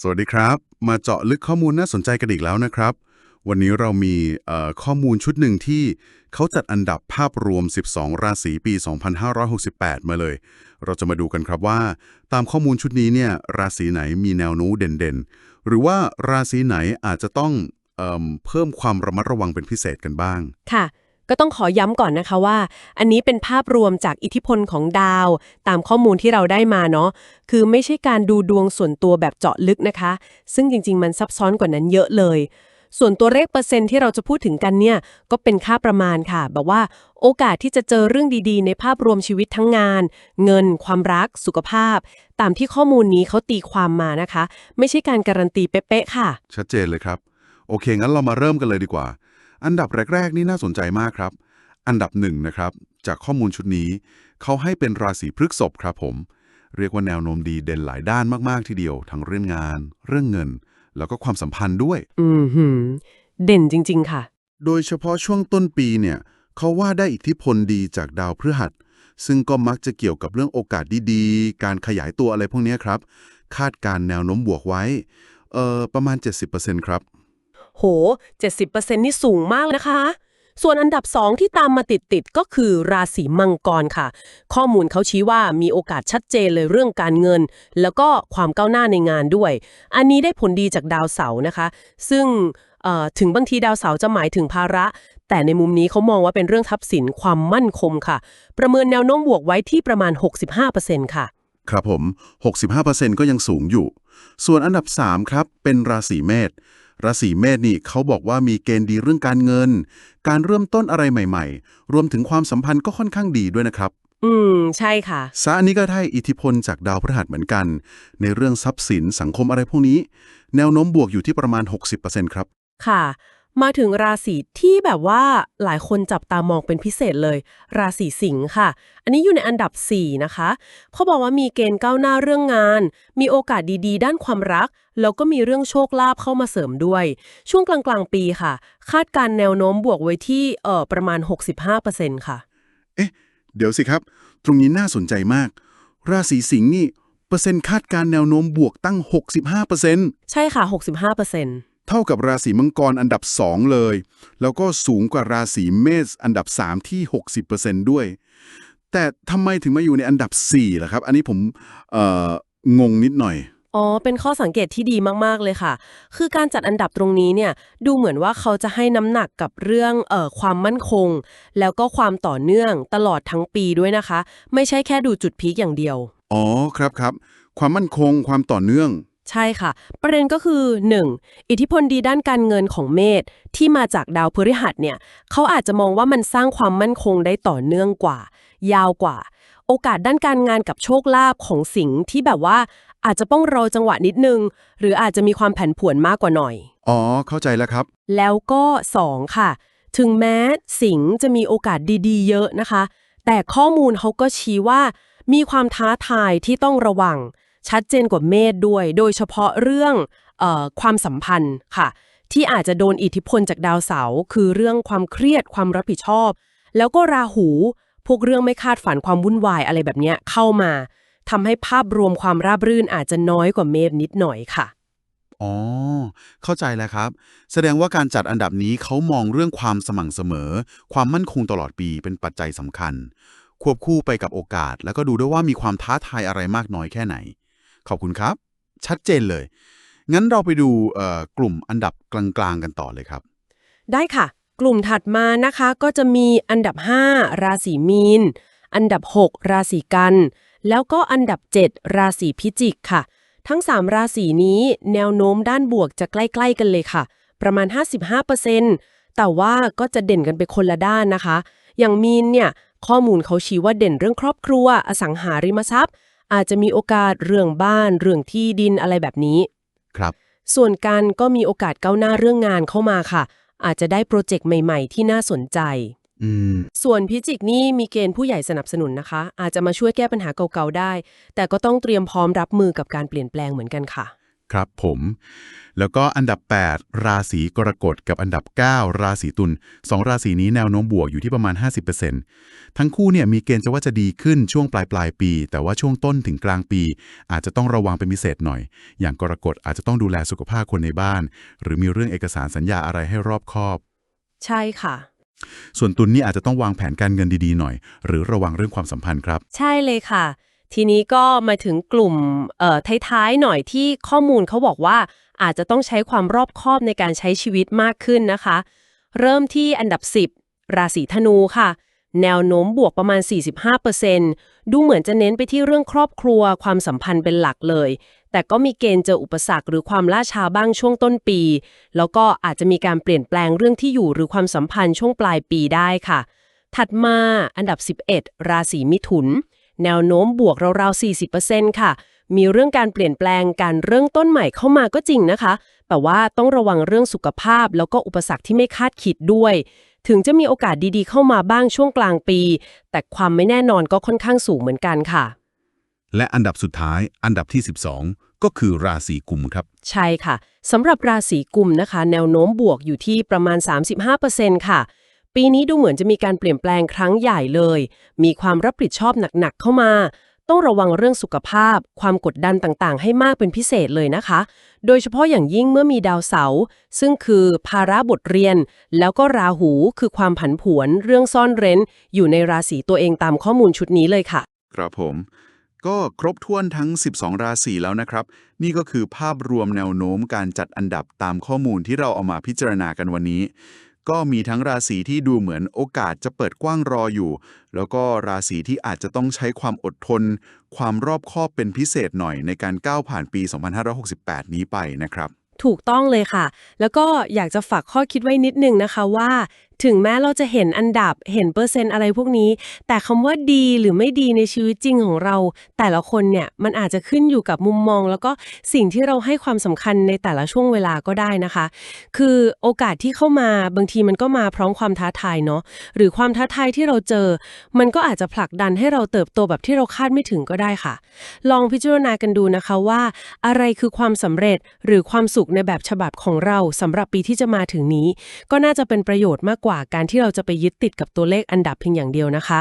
สวัสดีครับ มาเจาะลึกข้อมูลน่าสนใจกันอีกแล้วนะครับ วันนี้เรามีข้อมูลชุดหนึ่งที่เขาจัดอันดับภาพรวม 12 ราศีปี 2568 มาเลย เราจะมาดูกันครับว่า ตามข้อมูลชุดนี้เนี่ยราศีไหนมีแนวโน้มเด่นๆ หรือว่าราศีไหนอาจจะต้องเอเพิ่มความระมัดระวังเป็นพิเศษกันบ้าง ค่ะ ก็ต้องขอย้ำก่อนนะคะว่า อันนี้เป็นภาพรวมจากอิทธิพลของดาว ตามข้อมูลที่เราได้มาเนาะคือไม่ใช่การดูดวงส่วนตัวแบบเจาะลึกนะคะ ซึ่งจริง ๆ มันซับซ้อนกว่านั้นเยอะเลย ส่วนตัวเลขเปอร์เซ็นต์ที่เราจะพูดถึงกันเนี่ย ก็เป็นค่าประมาณค่ะแบบว่าโอกาสที่จะเจอเรื่องดีๆ ในภาพรวมชีวิตทั้งงาน เงิน ความรัก สุขภาพ ตามที่ข้อมูลนี้เขาตีความมานะคะ ไม่ใช่การการันตีเป๊ะๆค่ะ ชัดเจนเลยครับ โอเคงั้นเรามาเริ่มกันเลยดีกว่า อันดับแรก ๆ นี่น่าสนใจมากครับ อันดับหนึ่งนะครับ จากข้อมูลชุดนี้ เขาให้เป็นราศีพฤษภครับผม เรียกว่าแนวโน้มดีเด่นหลายด้านมากๆทีเดียว ทั้งเรื่องงาน เรื่องเงิน แล้วก็ความสัมพันธ์ด้วย อืมหืมเด่นจริง ๆ ค่ะ โดยเฉพาะช่วงต้นปีเนี่ย เขาว่าได้อิทธิพลดีจากดาวพฤหัส ซึ่งก็มักจะเกี่ยวกับเรื่องโอกาสดีๆ การขยายตัวอะไรพวกเนี้ยครับ คาดการณ์แนวโน้มบวกไว้ เอ่อ ประมาณ 70%ครับ โห 70%นี่สูงมากเลยนะคะ ส่วนอันดับ 2 ที่ตามมาติดๆก็คือราศีมังกรค่ะ ข้อมูลเขาชี้ว่ามีโอกาสชัดเจนเลยเรื่องการเงิน แล้วก็ความก้าวหน้าในงานด้วย อันนี้ได้ผลดีจากดาวเสาร์นะคะ ซึ่งเอ่อถึงบางทีดาวเสาร์จะหมายถึงภาระ แต่ในมุมนี้เขามองว่าเป็นเรื่องทรัพย์สินความมั่นคงค่ะ ประเมินแนวโน้มบวกไว้ที่ประมาณ 65%ค่ะ ครับผม 65%ก็ยังสูงอยู่ ส่วนอันดับ 3 ครับ เป็นราศีเมษ ราศีเมษนี่เขาบอกว่ามีเกณฑ์ดีเรื่องการเงิน การเริ่มต้นอะไรใหม่ๆ รวมถึงความสัมพันธ์ก็ค่อนข้างดีด้วยนะครับ อืม ใช่ค่ะซะอันนี้ก็ได้อิทธิพลจากดาวพฤหัสเหมือนกัน ในเรื่องทรัพย์สินสังคมอะไรพวกนี้ แนวโน้มบวกอยู่ที่ประมาณ 60%ครับ ค่ะ มาถึงราศีที่แบบว่าหลายคนจับตามองเป็นพิเศษเลย ราศีสิงค์ค่ะ อันนี้อยู่ในอันดับ 4 นะคะเขาบอกว่ามีเกณฑ์ก้าวหน้าเรื่องงาน มีโอกาสดีๆ ด้านความรัก แล้วก็มีเรื่องโชคลาภเข้ามาเสริมด้วย ช่วงกลางๆ ปีค่ะ คาดการณ์แนวโน้มบวกไว้ที่เอ่อประมาณ 65%ค่ะ เอ๊ะ เดี๋ยวสิครับ ตรงนี้น่าสนใจมาก ราศีสิงห์นี่เปอร์เซ็นต์คาดการณ์แนวโน้มบวกตั้ง 65%ใช่ค่ะ 65% เท่ากับราศีมังกรอันดับ 2 เลย แล้วก็สูงกว่าราศีเมษอันดับ 3 ที่ 60%ด้วย แต่ทำไมถึงมาอยู่ในอันดับ4ล่ะครับ อันนี้ผมเอ่องงนิดหน่อยอ๋อ เป็นข้อสังเกตที่ดีมาก ๆ เลยค่ะ คือการจัดอันดับตรงนี้เนี่ย ดูเหมือนว่าเขาจะให้น้ำหนักกับเรื่องเอ่อความมั่นคง แล้วก็ความต่อเนื่องตลอดทั้งปีด้วยนะคะ ไม่ใช่แค่ดูจุดพีคอย่างเดียว อ๋อ ครับครับ ความมั่นคง ความต่อเนื่อง ใช่ค่ะ ประเด็นก็คือ 1. อิทธิพลดีด้านการเงินของเมษที่มาจากดาวพฤหัสเนี่ยเขาอาจจะมองว่ามันสร้างความมั่นคงได้ต่อเนื่องกว่า ยาวกว่า โอกาสด้านการงานกับโชคลาภของสิงห์ที่แบบว่าอาจจะต้องรอจังหวะนิดนึง หรืออาจจะมีความผันผวนมากกว่าหน่อย อ๋อ เข้าใจแล้วครับ แล้วก็ 2 ค่ะ ถึงแม้สิงห์จะมีโอกาสดีๆ เยอะนะคะ แต่ข้อมูลเขาก็ชี้ว่า มีความท้าทายที่ต้องระวัง ชัดเจนกว่าเมษด้วย โดยเฉพาะเรื่องออความสัมพันธ์ค่ะ ที่อาจจะโดนอิทธิพลจากดาวเสาร์คือเรื่องความเครียดความรับผิดชอบ แล้วก็ราหู พวกเรื่องไม่คาดฝันความวุ่นวายอะไรแบบนี้เข้ามาทำให้ภาพรวมความราบรื่นอาจจะน้อยกว่าเมษนิดหน่อยค่ะอ๋อ เข้าใจแล้วครับ แสดงว่าการจัดอันดับนี้เขามองเรื่องความสม่ำเสมอ ความมั่นคงตลอดปีเป็นปัจจัยสำคัญ ควบคู่ไปกับโอกาส แล้วก็ดูด้วยว่ามีความท้าทายอะไรมากน้อยแค่ไหน ขอบคุณครับ ชัดเจนเลย งั้นเราไปดูกลุ่มอันดับกลางๆกันต่อเลยครับ ได้ค่ะ กลุ่มถัดมานะคะก็จะมีอันดับ 5 ราศีมีน อันดับ 6 ราศีกัน แล้วก็อันดับ 7 ราศีพิจิกค่ะ ทั้ง 3 ราศีนี้แนวโน้มด้านบวกจะใกล้ ๆ กันเลยค่ะ ประมาณ 55%แต่ว่าก็จะเด่นกันไปคนละด้านนะคะ อย่างมีนเนี่ยข้อมูลเขาชี้ว่าเด่นเรื่องครอบครัว อสังหาริมทรัพย์ อาจจะมีโอกาสเรื่องบ้านเรื่องที่ดินอะไรแบบนี้ ครับ ส่วนกันก็มีโอกาสก้าวหน้าเรื่องงานเข้ามาค่ะ อาจจะได้โปรเจกต์ใหม่ ๆ ที่น่าสนใจ อืม ส่วนพิจิกนี่มีเกณฑ์ผู้ใหญ่สนับสนุนนะคะ อาจจะมาช่วยแก้ปัญหาเก่าๆได้ แต่ก็ต้องเตรียมพร้อมรับมือกับการเปลี่ยนแปลงเหมือนกันค่ะ ครับผม แล้วก็อันดับ 8 ราศีกรกฎกับอันดับ 9 ราศีตุลสองราศีนี้แนวโน้มบวกอยู่ที่ประมาณ 50%ทั้งคู่เนี่ยมีเกณฑ์จะว่าจะดีขึ้นช่วงปลายปลายๆปี แต่ว่าช่วงต้นถึงกลางปี อาจจะต้องระวังเป็นพิเศษหน่อย อย่างกรกฎอาจจะต้องดูแลสุขภาพคนในบ้าน หรือมีเรื่องเอกสารสัญญาอะไรให้รอบคอบ ใช่ค่ะ ส่วนตุลนี่อาจจะต้องวางแผนการเงินดีๆหน่อย หรือระวังเรื่องความสัมพันธ์ครับ ใช่เลยค่ะ ทีนี้ก็มาถึงกลุ่มท้ายๆหน่อยที่ข้อมูลเขาบอกว่าอาจจะต้องใช้ความรอบคอบในการใช้ชีวิตมากขึ้นนะคะ เริ่มที่อันดับ 10 ราศีธนูค่ะ แนวโน้มบวกประมาณ 45%ดูเหมือนจะเน้นไปที่เรื่องครอบครัวความสัมพันธ์เป็นหลักเลย แต่ก็มีเกณฑ์เจออุปสรรคหรือความล่าช้าบ้างช่วงต้นปี แล้วก็อาจจะมีการเปลี่ยนแปลงเรื่องที่อยู่หรือความสัมพันธ์ช่วงปลายปีได้ค่ะ ถัดมาอันดับ 11 ราศีมิถุน แนวโน้มบวกราวๆ 40%ค่ะ มีเรื่องการเปลี่ยนแปลงการเริ่มต้นใหม่เข้ามาก็จริงนะคะ แต่ว่าต้องระวังเรื่องสุขภาพ แล้วก็อุปสรรคที่ไม่คาดคิดด้วย ถึงจะมีโอกาสดีๆ เข้ามาบ้างช่วงกลางปี แต่ความไม่แน่นอนก็ค่อนข้างสูงเหมือนกันค่ะ และอันดับสุดท้าย อันดับที่ 12 ก็คือราศีกุมครับ ใช่ค่ะสำหรับราศีกุมนะคะ แนวโน้มบวกอยู่ที่ประมาณ 35%ค่ะ ปีนี้ดูเหมือนจะมีการเปลี่ยนแปลงครั้งใหญ่เลย มีความรับผิดชอบหนักๆเข้ามา ต้องระวังเรื่องสุขภาพ ความกดดันต่างๆ ให้มากเป็นพิเศษเลยนะคะ โดยเฉพาะอย่างยิ่งเมื่อมีดาวเสาร์ซึ่งคือภาระบทเรียน แล้วก็ราหูคือความผันผวน เรื่องซ่อนเร้น อยู่ในราศีตัวเองตามข้อมูลชุดนี้เลยค่ะ ครับผมก็ครบถ้วนทั้ง 12 ราศีแล้วนะครับ นี่ก็คือภาพรวมแนวโน้มการจัดอันดับตามข้อมูลที่เราเอามาพิจารณากันวันนี้ ก็มีทั้งราศีที่ดูเหมือนโอกาสจะเปิดกว้างรออยู่ แล้วก็ราศีที่อาจจะต้องใช้ความอดทน ความรอบคอบเป็นพิเศษหน่อยในการก้าวผ่านปี 2568 นี้ไปนะครับ ถูกต้องเลยค่ะ แล้วก็อยากจะฝากข้อคิดไว้นิดนึงนะคะว่า ถึงแม้เราจะเห็นอันดับเห็นเปอร์เซ็นต์อะไรพวกนี้ แต่คำว่าดีหรือไม่ดีในชีวิตจริงของเรา แต่ละคนเนี่ยมันอาจจะขึ้นอยู่กับมุมมอง แล้วก็สิ่งที่เราให้ความสำคัญในแต่ละช่วงเวลาก็ได้นะคะ คือโอกาสที่เข้ามาบางทีมันก็มาพร้อมความท้าทายเนาะหรือความท้าทายที่เราเจอ มันก็อาจจะผลักดันให้เราเติบโตแบบที่เราคาดไม่ถึงก็ได้ค่ะ ลองพิจารณากันดูนะคะว่า อะไรคือความสำเร็จหรือความสุขในแบบฉบับของเราสำหรับปีที่จะมาถึงนี้ ก็น่าจะเป็นประโยชน์มากกว่าว่าการที่เราจะไปยึดติดกับตัวเลขอันดับเพียงอย่างเดียวนะคะ